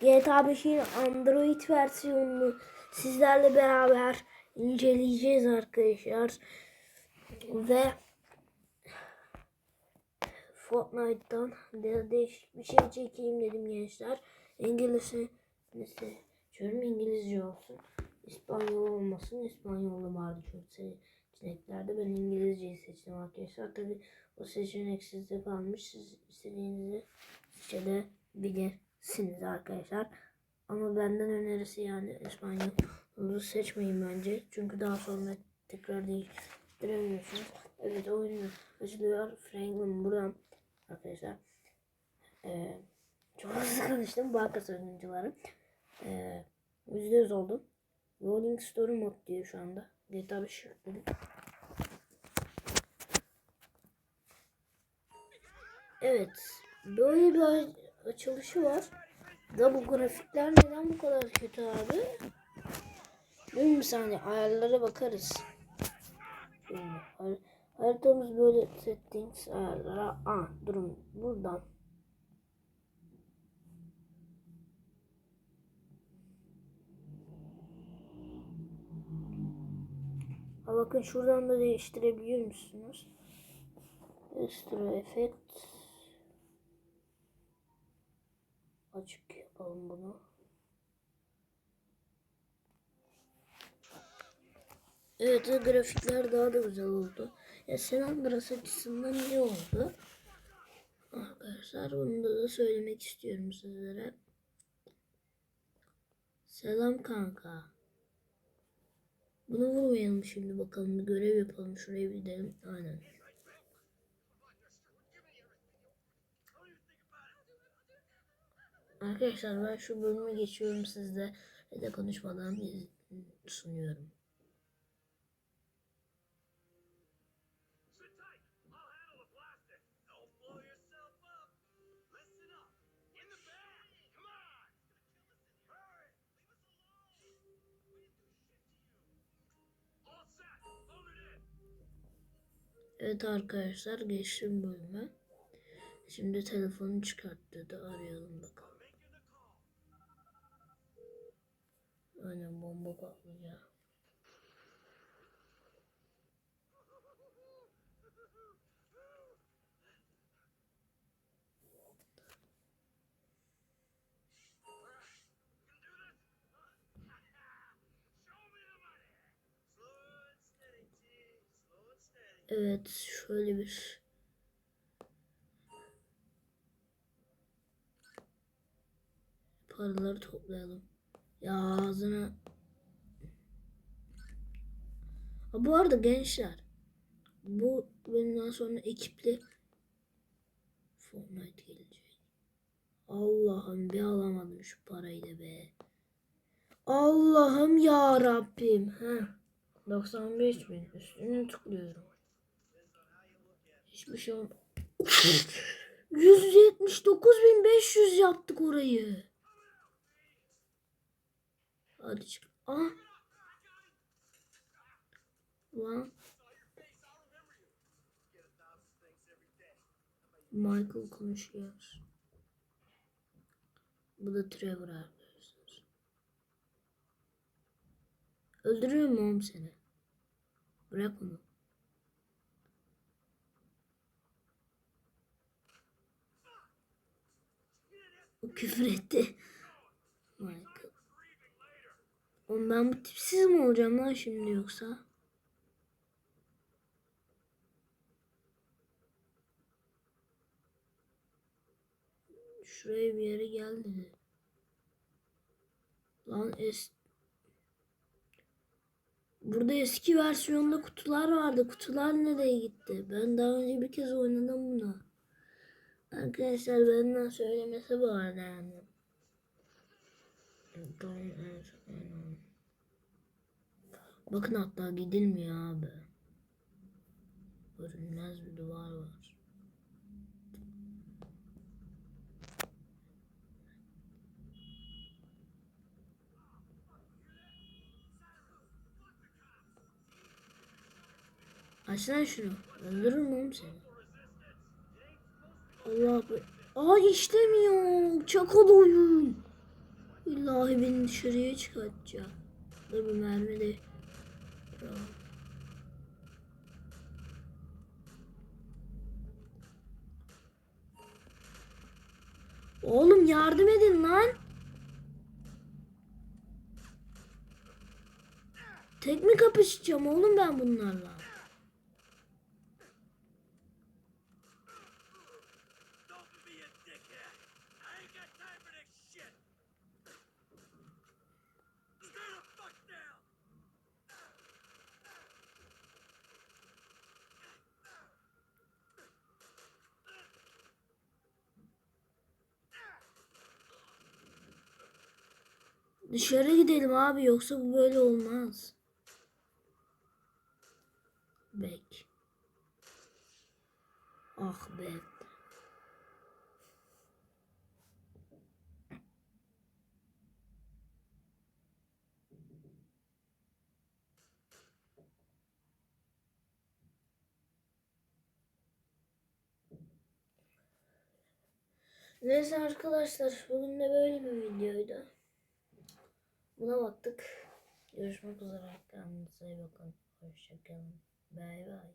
GTA 5'in Android versiyonunu sizlerle beraber inceleyeceğiz arkadaşlar. Ve Fortnite'dan de değişik bir şey çekeyim dedim gençler. İngilizce neyse diyorum İngilizce olsun. İspanyol olmasın. İspanyol'da vardı çünkü seçeneklerde. Ben İngilizceyi seçtim arkadaşlar. Tabi o seçenek sizde kalmış. Siz istediğinizi seçebilirsiniz arkadaşlar. Ama benden önerisi yani İspanyol'u seçmeyin bence. Çünkü daha sonra tekrar değiştiremiyorsunuz. Evet oyun açılıyor. Franklin buradan arkadaşlar. Ee, çok hızlı konuştum. Banka oyuncuları. Ee, %100 oldu. Rolling Story mod diyor şu anda. GTA 5 yükledim. Evet. Böyle bir açılışı var. Da bu grafikler neden bu kadar kötü abi? Bir saniye ayarlara bakarız. Şimdi, har- haritamız böyle settings ayarlara. Aa durun buradan. Ha bakın şuradan da değiştirebiliyor musunuz? Extra effect. Açık yapalım bunu. Evet grafikler daha da güzel oldu. Ya San Andreas açısından iyi oldu. Arkadaşlar bunu da, da söylemek istiyorum sizlere. Selam kanka. Bunu vurmayalım şimdi bakalım görev yapalım. Şuraya gidelim. Aynen. Arkadaşlar ben şu bölümü geçiyorum sizde ve de konuşmadan sunuyorum. Evet arkadaşlar geçtim bölüme. Şimdi telefonu çıkarttı da arayalım bakalım. Aynen bomba patlayacak. Evet şöyle bir paraları toplayalım. Ya ağzına Ha, bu arada gençler bu bölümden sonra ekipli Fortnite gelecek. Allah'ım bir alamadım şu parayı da be. Allah'ım ya Rabbim. Heh. 95 bin üstüne tıklıyorum. Hiçbir şey olmadı. 179.500 yaptık orayı. Hadi çık. Ah. Lan. Michael konuşuyor. Bu da Trevor arkadaşlar. Öldürüyor mu oğlum seni? Bırak onu. O küfür etti. Michael. Oğlum ben bu tipsiz mi olacağım lan şimdi yoksa? Şuraya bir yere geldi. Lan es Burada eski versiyonda kutular vardı. Kutular nereye gitti? Ben daha önce bir kez oynadım bunu. Arkadaşlar benden söylemesi bu arada yani. Bakın hatta gidilmiyor abi. Görünmez bir duvar var. Aç lan şunu. Öldürürüm oğlum seni. Allah be. Aa işlemiyor. Çakal oyun. İllahi beni dışarıya çıkartacak. Da bir mermi de. Bravo. Oğlum yardım edin lan. Tek mi kapışacağım oğlum ben bunlarla? Dışarı gidelim abi yoksa bu böyle olmaz. Bek. Ah be. Neyse arkadaşlar bugün de böyle bir videoydu. Buna baktık. Görüşmek üzere. Kendinize iyi bakın. Hoşçakalın. Bay bay.